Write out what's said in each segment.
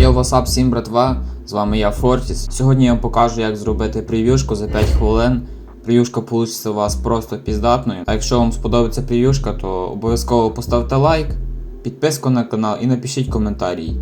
Йо, васап, всім братва, з вами я Фортіс. Сьогодні я вам покажу, як зробити прев'юшку за 5 хвилин. Прев'юшка вийде у вас просто піздатною. А якщо вам сподобається прев'юшка, то обов'язково поставте лайк, підписку на канал і напишіть коментарі.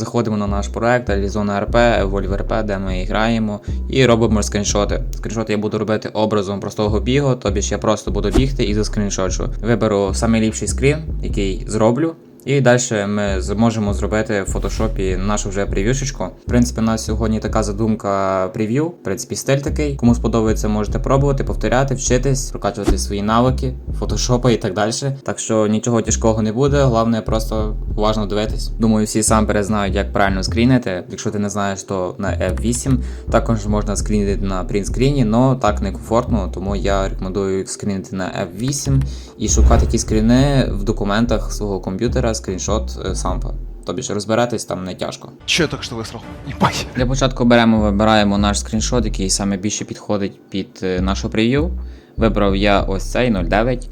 Заходимо на наш проект Alizona RP, Evolve RP, де ми граємо, і робимо скріншоти. Скріншоти я буду робити образом простого бігу, тобі ж я просто буду бігти і заскріншочу. Виберу найліпший скрін, який зроблю. І далі ми зможемо зробити в фотошопі нашу вже прев'юшечку. В принципі, у нас сьогодні така задумка прев'ю. В принципі, стиль такий. Кому сподобається, можете пробувати, повторяти, вчитись, прокачувати свої навики, фотошопа і так далі. Так що нічого тяжкого не буде. Головне просто уважно дивитись. Думаю, всі сам знають, як правильно скрінити. Якщо ти не знаєш, то на F8 також можна скрінити на принтскріні, але так не комфортно, тому я рекомендую скрінити на F8 і шукати ті скріни в документах свого комп'ютера, скріншот е, сампа. Тобі ж розбиратись там не тяжко. Я только что высрал? Ебать. Для початку беремо, вибираємо наш скріншот, який саме більше підходить під е, нашу прев'ю. Вибрав я ось цей 09.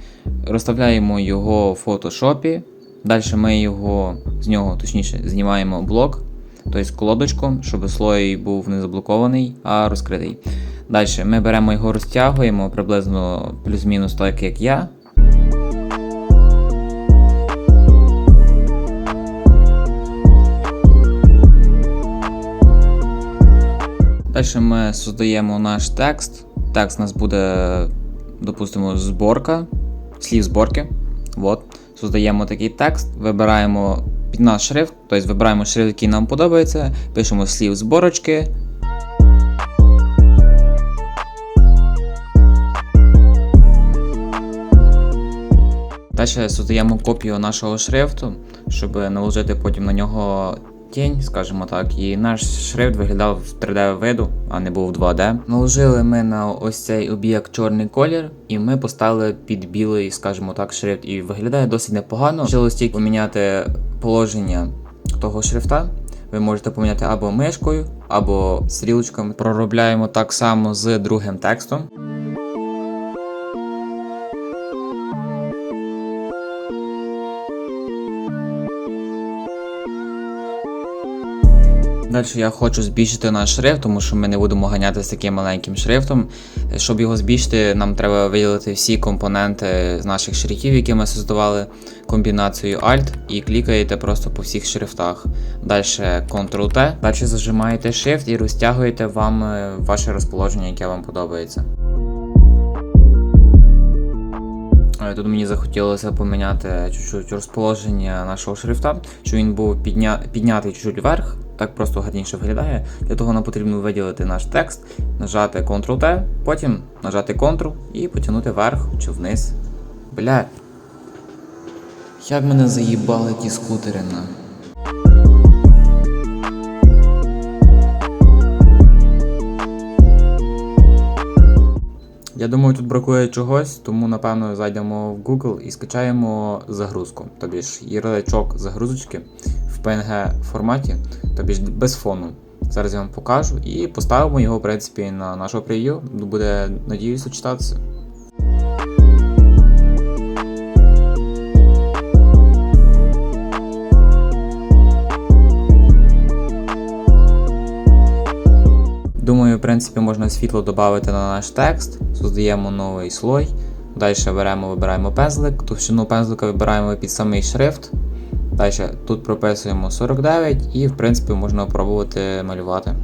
Розставляємо його в фотошопі. Далі ми його з нього, точніше, знімаємо блок, тобто колодочку, щоб слой був не заблокований, а розкритий. Далі ми беремо його розтягуємо приблизно плюс-мінус так, як я. Далі ми создаємо наш текст. Текст у нас буде, допустимо, зборка, слів зборки. Вот. Создаємо такий текст, вибираємо під наш шрифт, тобто вибираємо шрифт, який нам подобається, пишемо слів зборочки. Далі создаємо копію нашого шрифту, щоб наложити потім на нього тінь, скажімо так, і наш шрифт виглядав в 3D виду, а не був в 2D. Наложили ми на ось цей об'єкт чорний колір, і ми поставили під білий, скажімо так, шрифт. І виглядає досить непогано. Лишилось тільки поміняти положення того шрифта. Ви можете поміняти або мишкою, або стрілочками. Проробляємо так само з другим текстом. Далі я хочу збільшити наш шрифт, тому що ми не будемо ганяти з таким маленьким шрифтом. Щоб його збільшити, нам треба виділити всі компоненти з наших шрифтів, які ми создавали комбінацією Alt, і клікаєте просто по всіх шрифтах. Далі Ctrl-T, далі зажимаєте Shift і розтягуєте вам е, ваше розположення, яке вам подобається. Е, Тут мені захотілося поміняти чуть-чуть розположення нашого шрифта, щоб він був підня... піднятий чуть-чуть вверх, так просто гарніше виглядає. Для того нам потрібно виділити наш текст, нажати Ctrl-T, потім нажати Ctrl і потягнути вверх чи вниз. Бля. Як мене заїбали ті скутери на. Я думаю, тут бракує чогось, тому напевно зайдемо в Google і скачаємо загрузку. Тобі ж ярличок загрузочки в PNG форматі, тобі без фону. Зараз я вам покажу і поставимо його, в принципі, на нашу прев'ю. Буде, надіюся, читатися. Думаю, в принципі, можна світло додати на наш текст, создаємо новий слой. Далі беремо, вибираємо пензлик, товщину пензлика вибираємо під самий шрифт. Далі тут прописуємо 49 і, в принципі, можна пробувати малювати.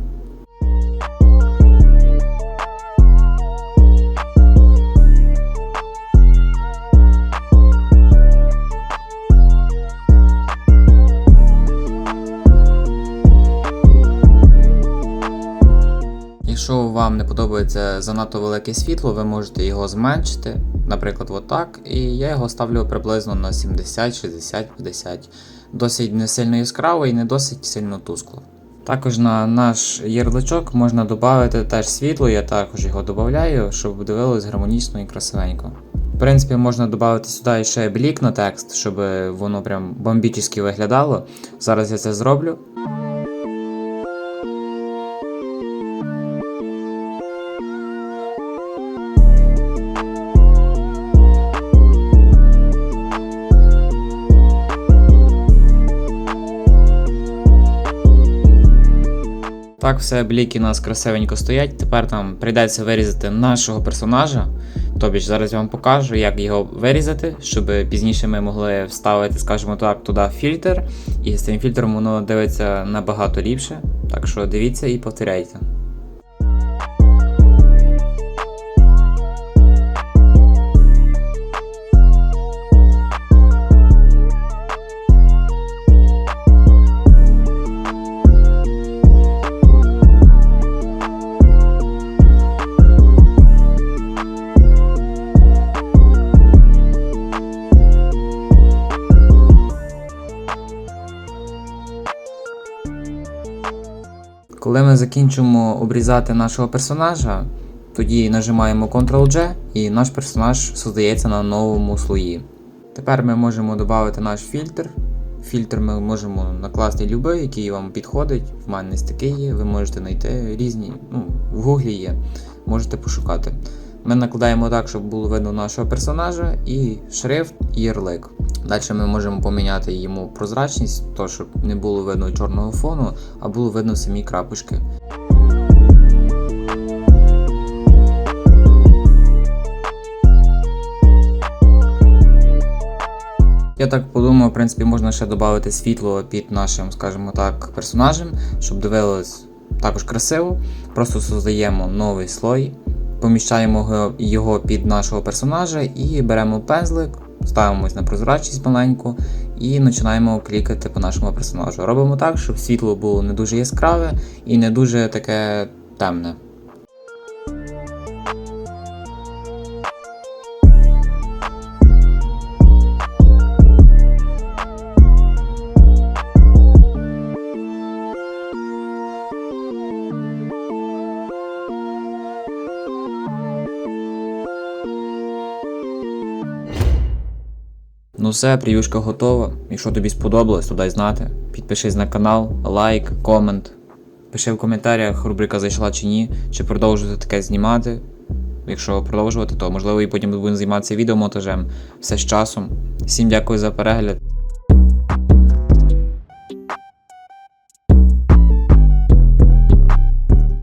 Якщо вам не подобається занадто велике світло, ви можете його зменшити, наприклад, отак. І я його ставлю приблизно на 70, 60, 50. Досить не сильно яскраво і не досить сильно тускло. Також на наш ярличок можна додати теж світло, я також його додаю, щоб дивилось гармонічно і красивенько. В принципі, можна додати сюди ще блік на текст, щоб воно прям бомбічно виглядало. Зараз я це зроблю. Так, все, бліки у нас красивенько стоять. Тепер нам прийдеться вирізати нашого персонажа. Тобі ж зараз я вам покажу, як його вирізати, щоб пізніше ми могли вставити, скажімо так, туди фільтр. І з цим фільтром воно дивиться набагато ліпше. Так що дивіться і повторяйте. Коли ми закінчимо обрізати нашого персонажа, тоді нажимаємо Ctrl-G і наш персонаж создається на новому слої. Тепер ми можемо додати наш фільтр. Фільтр ми можемо накласти любий, який вам підходить. В мене ось такий є, ви можете знайти різні, ну, в гуглі є, можете пошукати. Ми накладаємо так, щоб було видно нашого персонажа, і шрифт, і ярлик. Далі ми можемо поміняти йому прозрачність, то щоб не було видно чорного фону, а було видно самі крапочки. Я так подумав, в принципі, можна ще додати світло під нашим, скажімо так, персонажем, щоб дивилось також красиво. Просто создаємо новий слой, поміщаємо його- під нашого персонажа і беремо пензлик, ставимось на прозрачність маленьку і починаємо клікати по нашому персонажу. Робимо так, щоб світло було не дуже яскраве і не дуже таке темне. Ну все, прев'юшка готова. Якщо тобі сподобалось, то дай знати. Підпишись на канал, лайк, комент. Пиши в коментарях, рубрика зайшла чи ні, чи продовжувати таке знімати. Якщо продовжувати, то можливо і потім будемо займатися відеомонтажем. Все з часом. Всім дякую за перегляд.